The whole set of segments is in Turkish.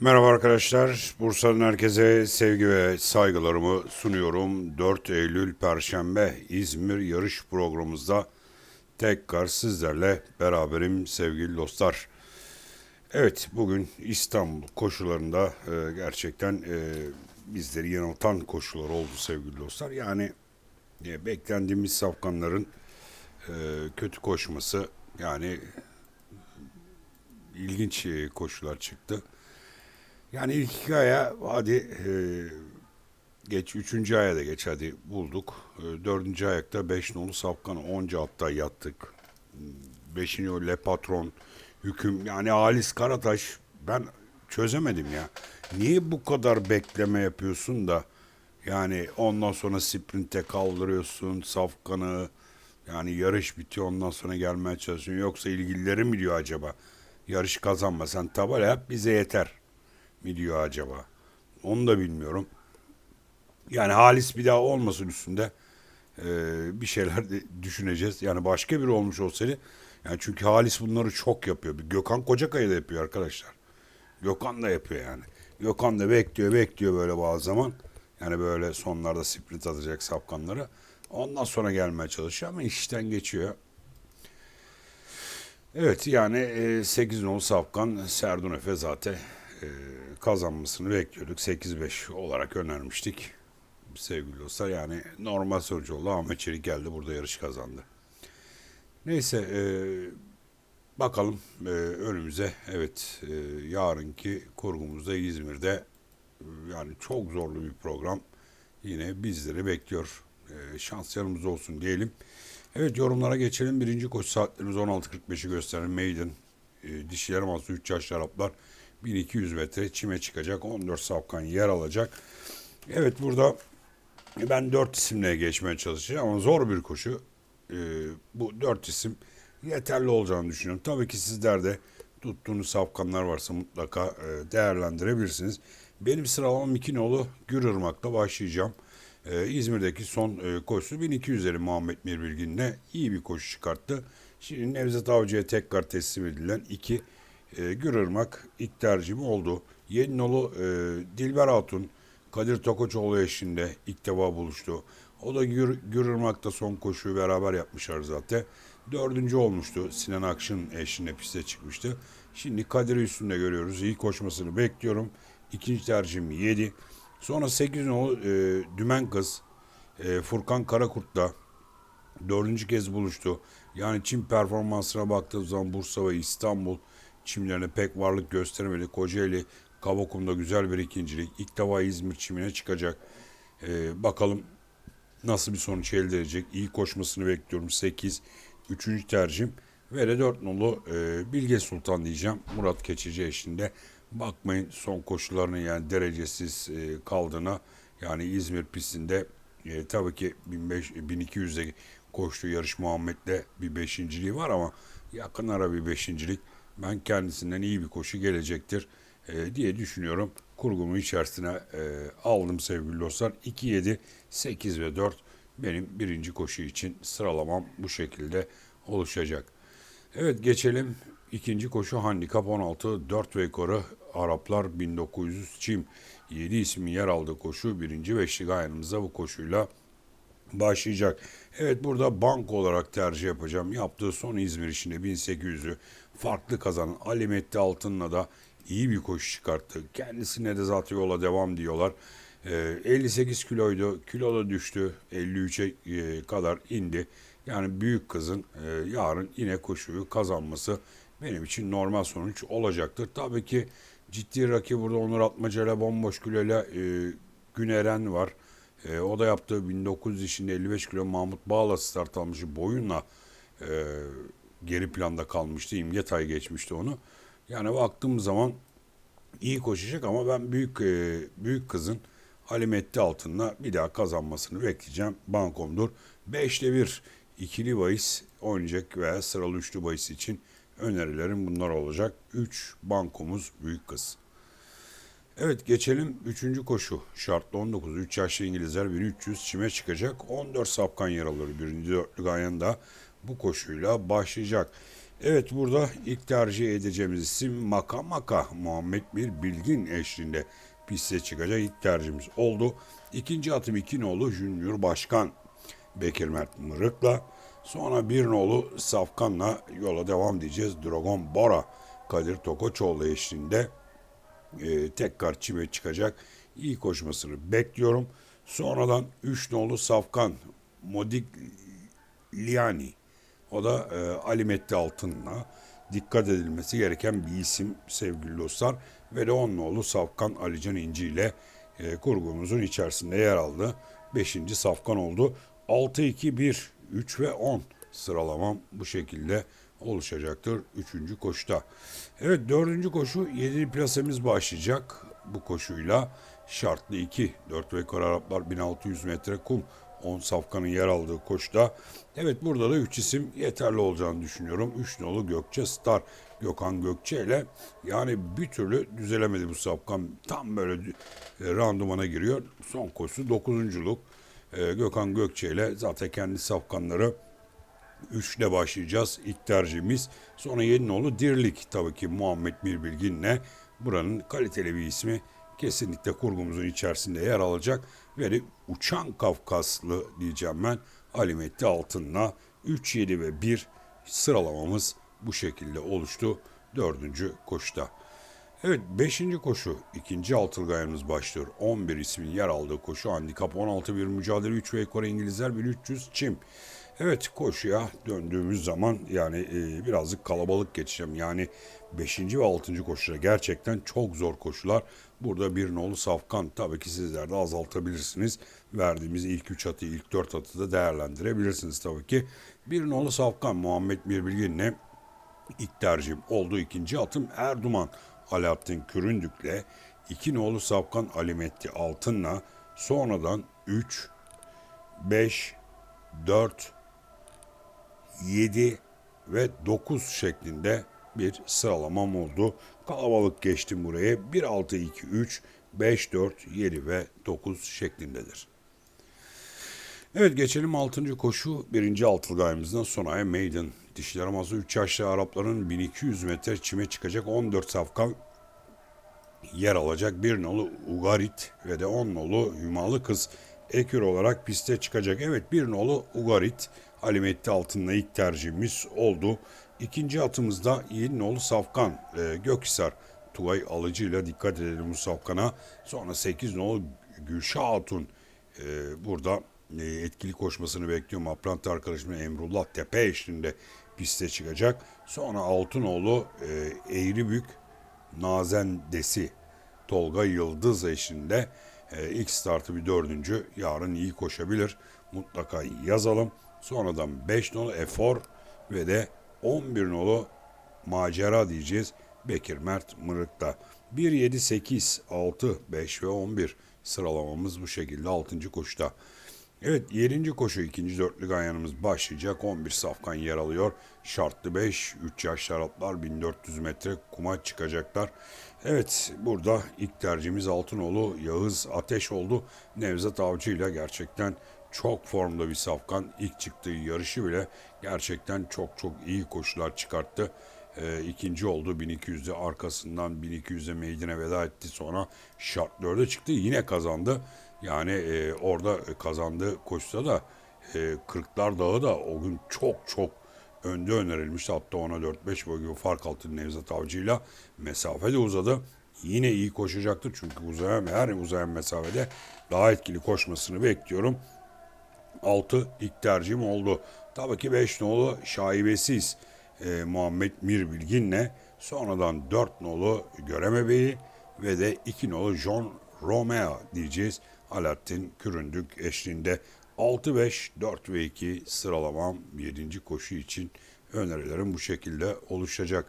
Merhaba arkadaşlar. Bursa'nın herkese sevgi ve saygılarımı sunuyorum. 4 Eylül Perşembe İzmir yarış programımızda tekrar sizlerle beraberim sevgili dostlar. Evet bugün İstanbul koşularında e, gerçekten e, bizleri yanıltan koşular oldu sevgili dostlar. Yani e, beklendiğimiz safkanların e, kötü koşması yani ilginç e, koşular çıktı. Yani ilk iki aya hadi e, geç üçüncü aya da geç hadi bulduk. E, dördüncü ayakta beş nolu safkan onca hatta yattık. Beşinci o Le Patron hüküm yani Halis Karataş ben çözemedim ya. Niye bu kadar bekleme yapıyorsun da yani ondan sonra sprinte kaldırıyorsun safkanı yani yarış bitiyor ondan sonra gelmeye çalışıyorsun yoksa ilgilileri mi diyor acaba? Yarış kazanma sen tabela yap bize yeter mi diyor acaba? Onu da bilmiyorum. Yani Halis bir daha olmasın üstünde ee, bir şeyler de düşüneceğiz. Yani başka biri olmuş olsaydı yani çünkü Halis bunları çok yapıyor. Bir Gökhan Kocakaya da yapıyor arkadaşlar. Gökhan da yapıyor yani. Gökhan da bekliyor bekliyor böyle bazı zaman. Yani böyle sonlarda sprint atacak sapkanları. Ondan sonra gelmeye çalışıyor ama işten geçiyor. Evet yani e, 8 nolu Safkan Serdun Efe zaten e, kazanmasını bekliyorduk. 8-5 olarak önermiştik. Sevgili dostlar yani normal sonuç oldu. Ahmet Çelik geldi burada yarış kazandı. Neyse e, bakalım e, önümüze evet e, yarınki kurgumuzda İzmir'de e, yani çok zorlu bir program yine bizleri bekliyor. E, şans yanımızda olsun diyelim. Evet yorumlara geçelim. Birinci koşu saatlerimiz 16.45'i gösteren Maiden. E, dişiler mazı 3 yaş Araplar 1200 metre çime çıkacak. 14 safkan yer alacak. Evet burada ben 4 isimle geçmeye çalışacağım ama zor bir koşu. E, bu 4 isim yeterli olacağını düşünüyorum. Tabii ki sizler de tuttuğunuz safkanlar varsa mutlaka e, değerlendirebilirsiniz. Benim sıralamam iki nolu Gürırmak'la başlayacağım. Ee, İzmir'deki son e, koşusu 1200'leri Muhammed Mirbilgin'le iyi bir koşu çıkarttı. Şimdi Nevzat Avcı'ya tekrar teslim edilen iki e, Gürırmak ilk tercihim oldu. Yeni nolu e, Dilber Hatun Kadir Tokoçoğlu eşliğinde ilk defa buluştu. O da Gür, Gürırmak'ta son koşuyu beraber yapmışlar zaten. Dördüncü olmuştu. Sinan Akşın eşliğinde piste çıkmıştı. Şimdi Kadir'i üstünde görüyoruz. İyi koşmasını bekliyorum. İkinci tercihim 7. Sonra 8 nolu e, Dümen Kız e, Furkan Karakurt'la dördüncü kez buluştu. Yani çim performansına baktığım zaman Bursa ve İstanbul çimlerine pek varlık göstermedi. Kocaeli Kavakum'da güzel bir ikincilik. İlk defa İzmir çimine çıkacak. E, bakalım nasıl bir sonuç elde edecek. İyi koşmasını bekliyorum. 8. Üçüncü tercihim. Ve de 4 nolu e, Bilge Sultan diyeceğim. Murat Keçici eşliğinde. Bakmayın son koşularının yani derecesiz e, kaldığına yani İzmir pistinde e, tabii ki 1200'de koştuğu yarış Muhammed'le bir beşinciliği var ama yakın ara bir beşincilik ben kendisinden iyi bir koşu gelecektir e, diye düşünüyorum. Kurgumu içerisine e, aldım sevgili dostlar. 2, 7, 8 ve 4 benim birinci koşu için sıralamam bu şekilde oluşacak. Evet geçelim ikinci koşu handikap 16 4 ve yukarı Araplar 1900 Çim 7 ismin yer aldığı koşu birinci beşlik ayağımızda bu koşuyla başlayacak. Evet burada bank olarak tercih yapacağım. Yaptığı son İzmir işinde 1800'ü farklı kazanan Ali Metti Altın'la da iyi bir koşu çıkarttı. Kendisine de zaten yola devam diyorlar. Ee, 58 kiloydu. Kilo da düştü. 53'e e, kadar indi. Yani büyük kızın e, yarın yine koşuyu kazanması benim için normal sonuç olacaktır. Tabii ki ciddi rakip burada Onur Atmaca ile bomboş kiloyla e, Güneren var. E, o da yaptığı 1900 işinde 55 kilo Mahmut Bağla start almış boyunla e, geri planda kalmıştı. İmgetay geçmişti onu. Yani baktığım zaman iyi koşacak ama ben büyük e, büyük kızın Halimetti altında bir daha kazanmasını bekleyeceğim. Bankomdur. 5'te 1 ikili bahis oynayacak veya sıralı üçlü bahis için önerilerim bunlar olacak. 3 bankomuz büyük kız. Evet geçelim 3. koşu. Şartlı 19. 3 yaşlı İngilizler 1300 çime çıkacak. 14 sapkan yer alır. Birinci dörtlük ayında bu koşuyla başlayacak. Evet burada ilk tercih edeceğimiz isim Maka Maka Muhammed Bir Bilgin eşliğinde piste çıkacak ilk tercihimiz oldu. İkinci atım iki nolu Junior Başkan Bekir Mert Mırık'la sonra bir nolu Safkan'la yola devam diyeceğiz. Dragon Bora Kadir Tokoçoğlu eşliğinde e, tekrar çime çıkacak. İyi koşmasını bekliyorum. Sonradan 3 nolu Safkan Modigliani o da e, Ali Altın'la dikkat edilmesi gereken bir isim sevgili dostlar. Ve de onun oğlu Safkan Alican İnci ile e, kurgumuzun içerisinde yer aldı. 5. Safkan oldu. 6, 2, 1, 3 ve 10 sıralamam bu şekilde oluşacaktır 3. koşuda. Evet 4. koşu 7. plasemiz başlayacak bu koşuyla. Şartlı 2, 4 ve yukarı Araplar 1600 metre kum 10 safkanın yer aldığı koşuda. Evet burada da 3 isim yeterli olacağını düşünüyorum. 3 nolu Gökçe Star, Gökhan Gökçe ile yani bir türlü düzelemedi bu safkan. Tam böyle e, randumana giriyor. Son koşusu 9. E, Gökhan Gökçe ile zaten kendi safkanları 3'le başlayacağız. İlk tercihimiz. Sonra Yedinoğlu Dirlik tabii ki Muhammed Mirbilgin'le buranın kaliteli bir ismi kesinlikle kurgumuzun içerisinde yer alacak. Ve Uçan Kafkaslı diyeceğim ben Ali Metti Altın'la 3, 7 ve 1 sıralamamız bu şekilde oluştu dördüncü koşuda. Evet 5. koşu ikinci altılgayımız başlıyor. 11 ismin yer aldığı koşu handikap 16 bir mücadele 3 ve Kore İngilizler 1300 çim. Evet koşuya döndüğümüz zaman yani e, birazcık kalabalık geçeceğim. Yani 5. ve 6. koşuda gerçekten çok zor koşular. Burada bir nolu safkan tabii ki sizler de azaltabilirsiniz. Verdiğimiz ilk 3 atı, ilk 4 atı da değerlendirebilirsiniz tabii ki. Bir nolu safkan Muhammed Birbilgin'le ilk tercihim oldu. ikinci atım Erduman Alaaddin Küründük'le iki nolu safkan Alimetti Altın'la sonradan 3, 5, 4, 7 ve 9 şeklinde bir sıralamam oldu. Kalabalık geçtim buraya. 1, 6, 2, 3, 5, 4, 7 ve 9 şeklindedir. Evet geçelim 6. koşu 1. altılgayımızdan Sonaya Maiden. Dişler Amazı 3 yaşlı Arapların 1200 metre çime çıkacak 14 safkan yer alacak. Bir nolu Ugarit ve de 10 nolu Hümalı Kız ekür olarak piste çıkacak. Evet bir nolu Ugarit Alimetti altında ilk tercihimiz oldu. İkinci atımızda yeni nolu Safkan e, Gökhisar Tugay Alıcı ile dikkat edelim bu Safkan'a. Sonra 8 nolu Gülşah Hatun e, burada e, etkili koşmasını bekliyorum. Aprant arkadaşım Emrullah Tepe eşliğinde piste çıkacak. Sonra Altınoğlu e, Eğribük Nazen Desi Tolga Yıldız eşliğinde e, ilk startı bir dördüncü yarın iyi koşabilir. Mutlaka yazalım. Sonradan 5 nolu Efor ve de 11 nolu Macera diyeceğiz. Bekir Mert Mırık'ta. 1, 7, 8, 6, 5 ve 11 sıralamamız bu şekilde 6. koşuda. Evet 7. koşu 2. dörtlü ganyanımız başlayacak. 11 safkan yer alıyor. Şartlı 5, 3 yaş şaraplar 1400 metre kuma çıkacaklar. Evet burada ilk tercihimiz Altınoğlu Yağız Ateş oldu. Nevzat Avcı ile gerçekten çok formda bir safkan. İlk çıktığı yarışı bile gerçekten çok çok iyi koşular çıkarttı. E, ikinci oldu 1200'de arkasından 1200'de meydine veda etti sonra şart 4'e çıktı yine kazandı. Yani e, orada kazandığı koşuda da e, Kırklar Dağı da o gün çok çok önde önerilmişti. Hatta ona 4-5 boy fark altı Nevzat Avcı'yla mesafe de uzadı. Yine iyi koşacaktır çünkü uzayan her uzayan mesafede daha etkili koşmasını bekliyorum. 6 ilk tercihim oldu. Tabii ki 5 nolu şaibesiz e, Muhammed Mir Bilgin'le sonradan 4 nolu Göreme Bey'i ve de 2 nolu John Romeo diyeceğiz. Alaaddin Küründük eşliğinde 6-5, 4 ve 2 sıralamam 7. koşu için önerilerim bu şekilde oluşacak.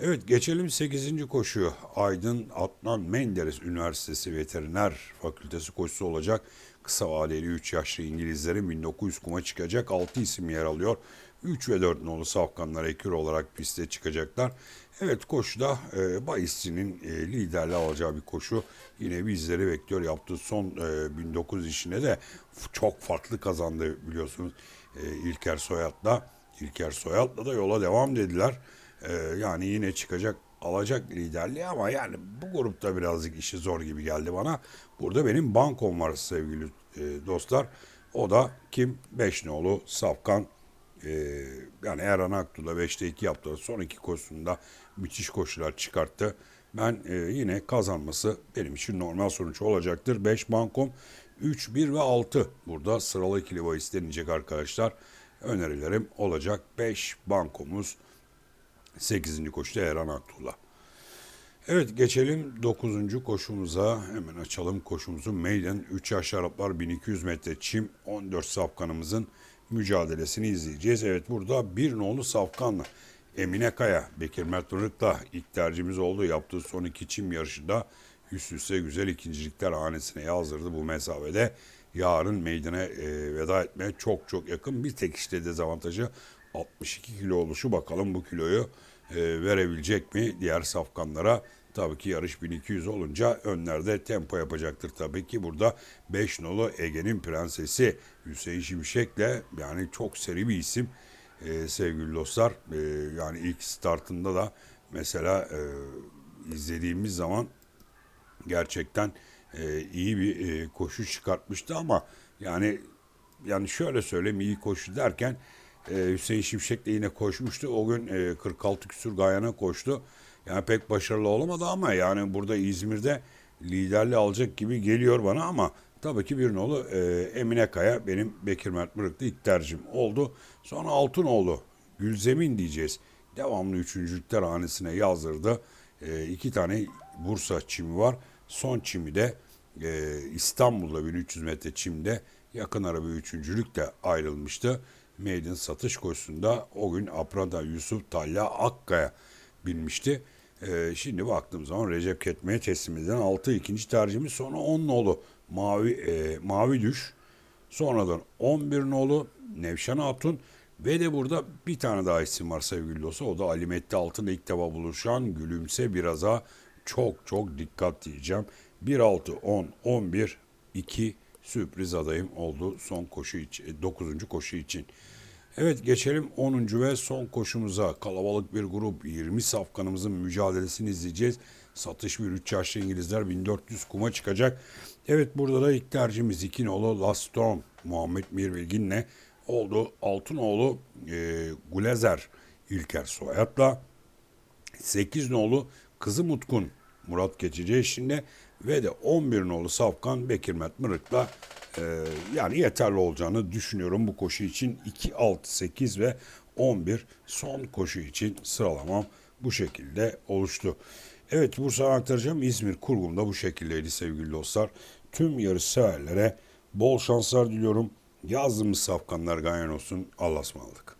Evet geçelim 8. koşu. Aydın Adnan Menderes Üniversitesi Veteriner Fakültesi koşusu olacak. Kısa vadeli 3 yaşlı İngilizlerin 1900 kuma çıkacak 6 isim yer alıyor. 3 ve 4 nolu safkanlar ekür olarak piste çıkacaklar. Evet koşuda e, Bayisçi'nin e, liderliği alacağı bir koşu. Yine bizleri bekliyor. Yaptığı son e, 1900 işine de çok farklı kazandı biliyorsunuz e, İlker Soyat'la. İlker Soyal'la da yola devam dediler. Ee, yani yine çıkacak alacak liderliği ama yani bu grupta birazcık işi zor gibi geldi bana. Burada benim bankom var sevgili e, dostlar. O da kim? Beşnoğlu Safkan. Ee, yani Erhan Aktu da 5'te 2 yaptı. Son iki koşusunda müthiş koşular çıkarttı. Ben e, yine kazanması benim için normal sonuç olacaktır. 5 bankom 3, 1 ve 6 burada sıralı ikili bahis deneyecek arkadaşlar. Önerilerim olacak. 5 bankomuz 8. koşuda Erhan Aktu'la. Evet geçelim 9. koşumuza. Hemen açalım koşumuzu. Maiden 3 yaş Araplar 1200 metre çim 14 safkanımızın mücadelesini izleyeceğiz. Evet burada bir nolu safkanla Emine Kaya, Bekir Mert Irık'la ilk tercihimiz oldu. Yaptığı son iki çim yarışında üst üste güzel ikincilikler hanesine yazdırdı bu mesafede. Yarın meydana e, veda etmeye çok çok yakın. Bir tek işte dezavantajı 62 kilo oluşu. Bakalım bu kiloyu e, verebilecek mi diğer safkanlara? Tabii ki yarış 1200 olunca önlerde tempo yapacaktır tabii ki. Burada 5 nolu Ege'nin prensesi Hüseyin Şimşek'le yani çok seri bir isim e, sevgili dostlar. E, yani ilk startında da mesela e, izlediğimiz zaman gerçekten e, iyi bir e, koşu çıkartmıştı ama yani yani şöyle söyleyeyim iyi koşu derken e, Hüseyin Şimşek de yine koşmuştu. O gün e, 46 küsür Gayana koştu. Yani pek başarılı olamadı ama yani burada İzmir'de liderliği alacak gibi geliyor bana ama tabii ki bir nolu e, Emine Kaya benim Bekir Mert Mırıklı ilk tercihim oldu. Sonra Altınoğlu Gülzemin diyeceğiz. Devamlı üçüncülükler hanesine yazdırdı. E, iki tane Bursa çimi var. Son çimi de e, İstanbul'da 1300 metre çimde yakın ara bir üçüncülük de ayrılmıştı. Maiden satış koşusunda o gün Aprada Yusuf Talya Akkaya binmişti. Ee, şimdi baktığım zaman Recep Ketme'ye teslim edilen 6 ikinci tercihimiz sonra 10 nolu Mavi, e, Mavi Düş. Sonradan 11 nolu Nevşan Hatun ve de burada bir tane daha isim var sevgili dostlar. O da Ali Metti Altın'la ilk defa buluşan Gülümse Biraz'a çok çok dikkat diyeceğim. 1, 6, 10, 11, 2 sürpriz adayım oldu son koşu için, 9. koşu için. Evet geçelim 10. ve son koşumuza. Kalabalık bir grup 20 safkanımızın mücadelesini izleyeceğiz. Satış bir 3 yaşlı İngilizler 1400 kuma çıkacak. Evet burada da ilk tercihimiz 2 nolu Last Storm Muhammed Mirbilgin'le oldu. Altınoğlu e, Gulezer İlker Soyat'la 8 nolu Kızı Mutkun Murat Geçici eşliğinde ve de 11 nolu Safkan Bekir Mert Mırık'la e, yani yeterli olacağını düşünüyorum bu koşu için. 2, 6, 8 ve 11 son koşu için sıralamam bu şekilde oluştu. Evet Bursa'ya aktaracağım İzmir kurgum da bu şekildeydi sevgili dostlar. Tüm yarış severlere bol şanslar diliyorum. Yazdığımız safkanlar gayen olsun. Allah'a ısmarladık.